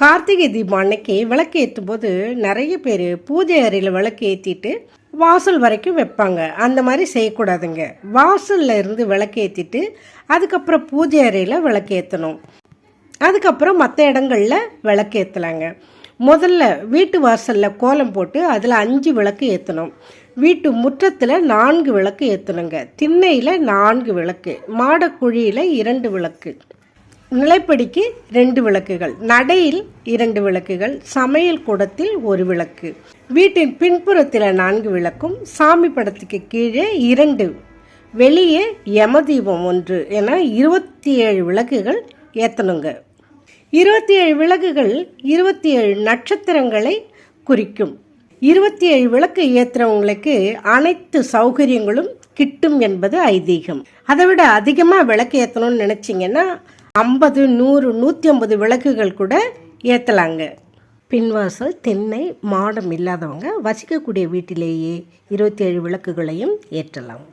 கார்த்திகை தீபம் அன்னைக்கு விளக்கு ஏற்றும் போது நிறைய பேர் பூஜை அறையில் விளக்கு ஏற்றிட்டு வாசல் வரைக்கும் வைப்பாங்க. அந்த மாதிரி செய்யக்கூடாதுங்க. வாசலில் இருந்து விளக்கு ஏற்றிட்டு அதுக்கப்புறம் பூஜை அறையில் விளக்கு ஏற்றணும் அதுக்கப்புறம் மற்ற இடங்களில் விளக்கு ஏற்றலாங்க முதல்ல வீட்டு வாசலில் கோலம் போட்டு அதில் அஞ்சு விளக்கு ஏற்றணும் வீட்டு முற்றத்தில் நான்கு விளக்கு ஏற்றணுங்க திண்ணையில் நான்கு விளக்கு. மாடக்குழியில் இரண்டு விளக்கு. நிலைப்படிக்கு ரெண்டு விளக்குகள். நடையில் இரண்டு விளக்குகள் சமையல் கூடத்தில் ஒரு விளக்கு. வீட்டின் பின்புறத்தில் நான்கு விளக்கும் சாமி படத்துக்கு கீழே இரண்டு வெளியே யமதீபம் ஒன்று என இருபத்தி ஏழு விளக்குகள் ஏற்றணுங்க இருபத்தி ஏழு விளக்குகள் இருபத்தி ஏழு நட்சத்திரங்களை குறிக்கும். இருபத்தி ஏழு விளக்கு ஏற்றுறவங்களுக்கு அனைத்து சௌகரியங்களும் கிட்டும் என்பது ஐதீகம். அதை விட அதிகமாக விளக்கு ஏற்றணும்னு நினச்சிங்கன்னா ஐம்பது நூறு நூற்றி ஐம்பது விளக்குகள் கூட ஏற்றலாங்க பின்வாசல் தென்னை மாடம் இல்லாதவங்க வசிக்கக்கூடிய வீட்டிலேயே இருபத்தி ஏழு விளக்குகளையும் ஏற்றலாம்.